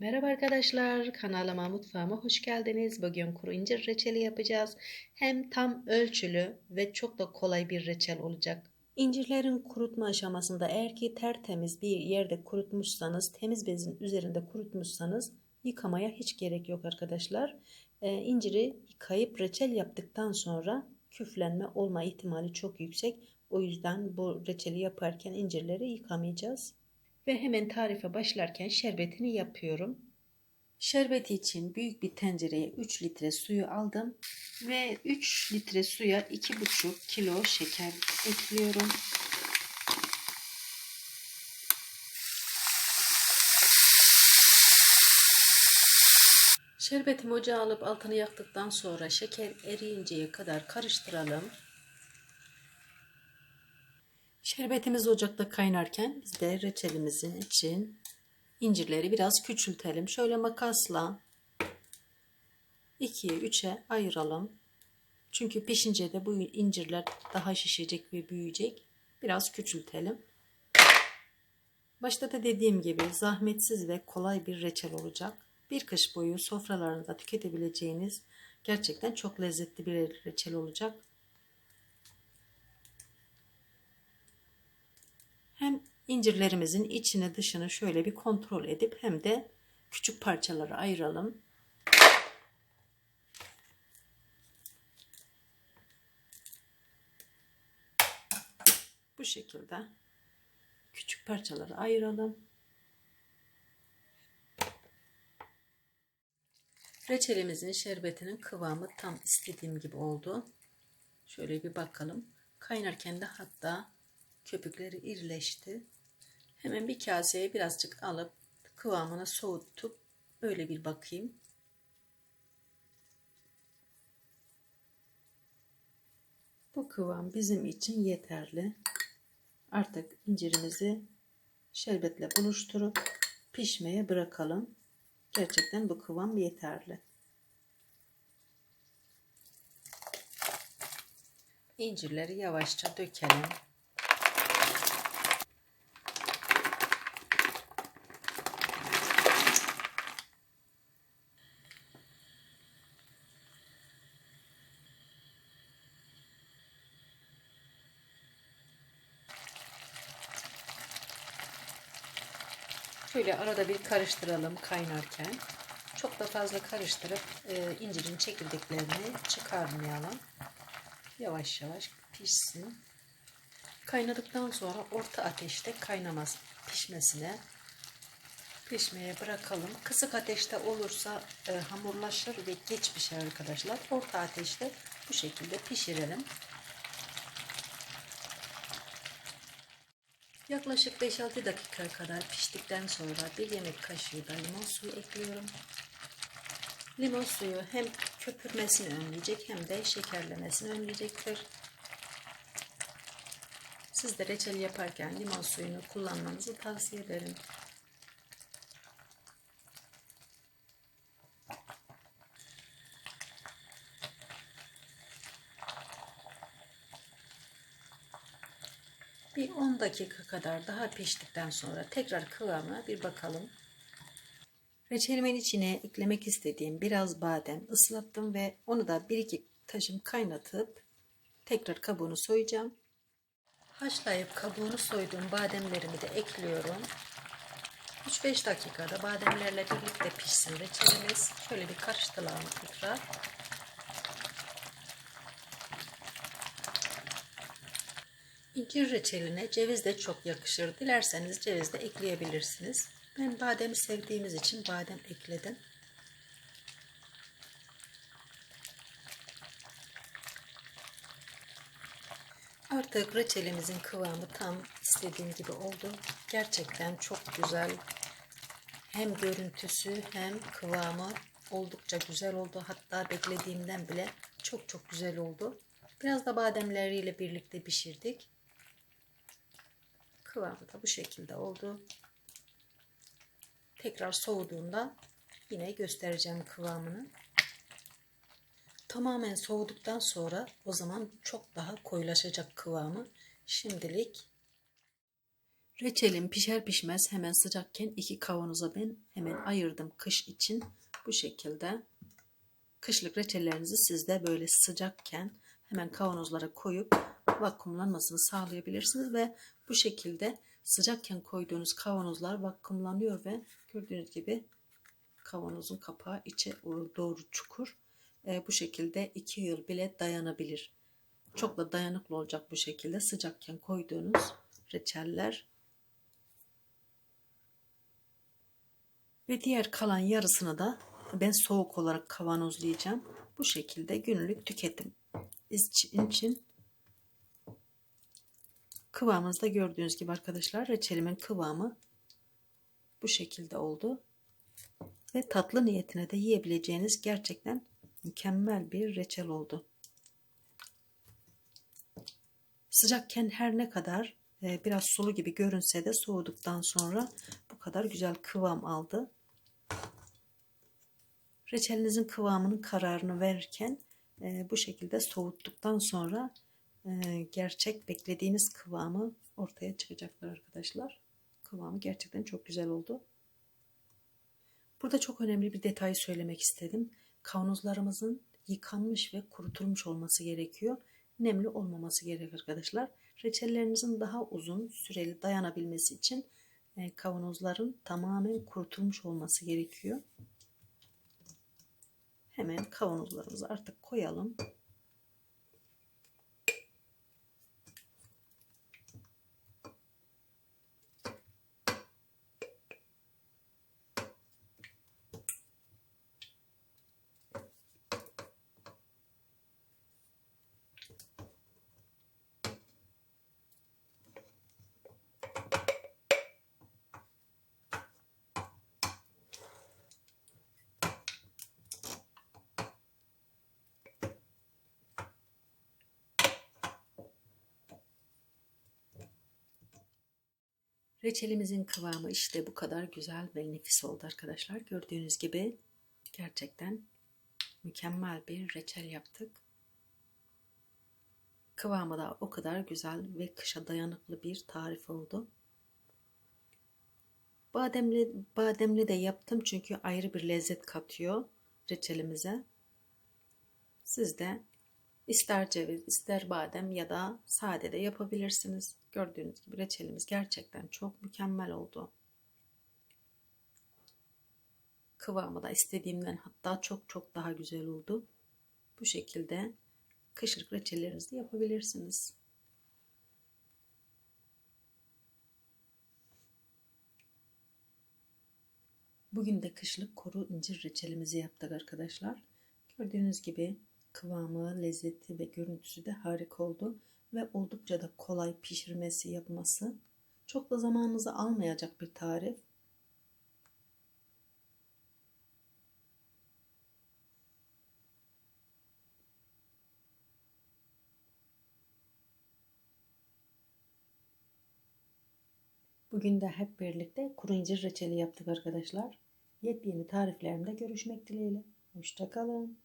Merhaba arkadaşlar, kanalıma mutfağıma hoş geldiniz. Bugün kuru incir reçeli yapacağız. Hem tam ölçülü ve çok da kolay bir reçel olacak. İncirlerin kurutma aşamasında eğer ki tertemiz bir yerde kurutmuşsanız, temiz bezin üzerinde kurutmuşsanız yıkamaya hiç gerek yok arkadaşlar. Ee, inciri yıkayıp reçel yaptıktan sonra küflenme olma ihtimali çok yüksek. O yüzden bu reçeli yaparken incirleri yıkamayacağız. Ve hemen tarife başlarken şerbetini yapıyorum. Şerbeti için büyük bir tencereye 3 litre suyu aldım ve 3 litre suya 2,5 kilo şeker ekliyorum. Şerbetimi ocağa alıp altını yaktıktan sonra şeker eriyinceye kadar karıştıralım. Şerbetimiz ocakta kaynarken biz de reçelimizin için incirleri biraz küçültelim. Şöyle makasla 2'ye 3'e ayıralım. Çünkü pişince de bu incirler daha şişecek ve büyüyecek. Biraz küçültelim. Başta da dediğim gibi zahmetsiz ve kolay bir reçel olacak. Bir kış boyu sofralarınızda tüketebileceğiniz gerçekten çok lezzetli bir reçel olacak. Hem incirlerimizin içini dışını şöyle bir kontrol edip hem de küçük parçalara ayıralım. Bu şekilde küçük parçalara ayıralım. Reçelimizin şerbetinin kıvamı tam istediğim gibi oldu. Şöyle bir bakalım. Kaynarken de hatta köpükleri irileşti. Hemen bir kaseye birazcık alıp kıvamını soğutup öyle bir bakayım. Bu kıvam bizim için yeterli. Artık incirimizi şerbetle buluşturup pişmeye bırakalım. Gerçekten bu kıvam yeterli. İncirleri yavaşça dökelim. Şöyle arada bir karıştıralım kaynarken. Çok da fazla karıştırıp e, incirin çekirdeklerini çıkarmayalım. Yavaş yavaş pişsin. Kaynadıktan sonra orta ateşte kaynamaz pişmesine pişmeye bırakalım. Kısık ateşte olursa e, hamurlaşır ve geç pişer arkadaşlar. Orta ateşte bu şekilde pişirelim. Yaklaşık 5-6 dakika kadar piştikten sonra bir yemek kaşığı da limon suyu ekliyorum. Limon suyu hem köpürmesini önleyecek hem de şekerlemesini önleyecektir. Siz de reçel yaparken limon suyunu kullanmanızı tavsiye ederim. Bir 10 dakika kadar daha piştikten sonra tekrar kıvamına bir bakalım. Reçelimin içine eklemek istediğim biraz badem ıslattım ve onu da bir iki taşım kaynatıp tekrar kabuğunu soyacağım. Haşlayıp kabuğunu soyduğum bademlerimi de ekliyorum. 3-5 dakikada bademlerle birlikte pişsin reçelimiz. Şöyle bir karıştıralım tekrar. İncir reçeline ceviz de çok yakışır. Dilerseniz ceviz de ekleyebilirsiniz. Ben bademi sevdiğimiz için badem ekledim. Artık reçelimizin kıvamı tam istediğim gibi oldu. Gerçekten çok güzel. Hem görüntüsü hem kıvamı oldukça güzel oldu. Hatta beklediğimden bile çok çok güzel oldu. Biraz da bademleriyle birlikte pişirdik. Kıvamı da bu şekilde oldu. Tekrar soğuduğunda yine göstereceğim kıvamını. Tamamen soğuduktan sonra o zaman çok daha koyulaşacak kıvamı. Şimdilik Reçelim pişer pişmez hemen sıcakken iki kavanoza ben hemen ayırdım kış için. Bu şekilde kışlık reçellerinizi siz de böyle sıcakken hemen kavanozlara koyup vakumlanmasını sağlayabilirsiniz ve bu şekilde sıcakken koyduğunuz kavanozlar vakumlanıyor ve gördüğünüz gibi kavanozun kapağı içe doğru çukur. E, bu şekilde 2 yıl bile dayanabilir. Çok da dayanıklı olacak bu şekilde sıcakken koyduğunuz reçeller. Ve diğer kalan yarısını da ben soğuk olarak kavanozlayacağım. Bu şekilde günlük tüketim için kıvamınızda gördüğünüz gibi arkadaşlar reçelimin kıvamı bu şekilde oldu. Ve tatlı niyetine de yiyebileceğiniz gerçekten mükemmel bir reçel oldu. Sıcakken her ne kadar e, biraz sulu gibi görünse de soğuduktan sonra bu kadar güzel kıvam aldı. Reçelinizin kıvamının kararını verirken e, bu şekilde soğuttuktan sonra gerçek beklediğiniz kıvamı ortaya çıkacaklar arkadaşlar. Kıvamı gerçekten çok güzel oldu. Burada çok önemli bir detayı söylemek istedim. Kavanozlarımızın yıkanmış ve kurutulmuş olması gerekiyor. Nemli olmaması gerekiyor arkadaşlar. Reçellerinizin daha uzun süreli dayanabilmesi için e, kavanozların tamamen kurutulmuş olması gerekiyor. Hemen kavanozlarımızı artık koyalım. Reçelimizin kıvamı işte bu kadar güzel ve nefis oldu arkadaşlar. Gördüğünüz gibi gerçekten mükemmel bir reçel yaptık. Kıvamı da o kadar güzel ve kışa dayanıklı bir tarif oldu. Bademli, bademli de yaptım çünkü ayrı bir lezzet katıyor reçelimize. Siz de ister ceviz, ister badem ya da sade de yapabilirsiniz. Gördüğünüz gibi reçelimiz gerçekten çok mükemmel oldu. Kıvamı da istediğimden hatta çok çok daha güzel oldu. Bu şekilde kışlık reçellerinizi yapabilirsiniz. Bugün de kışlık kuru incir reçelimizi yaptık arkadaşlar. Gördüğünüz gibi kıvamı, lezzeti ve görüntüsü de harika oldu ve oldukça da kolay pişirmesi, yapması. Çok da zamanınızı almayacak bir tarif. Bugün de hep birlikte kuru incir reçeli yaptık arkadaşlar. Yepyeni tariflerimde görüşmek dileğiyle. Hoşçakalın.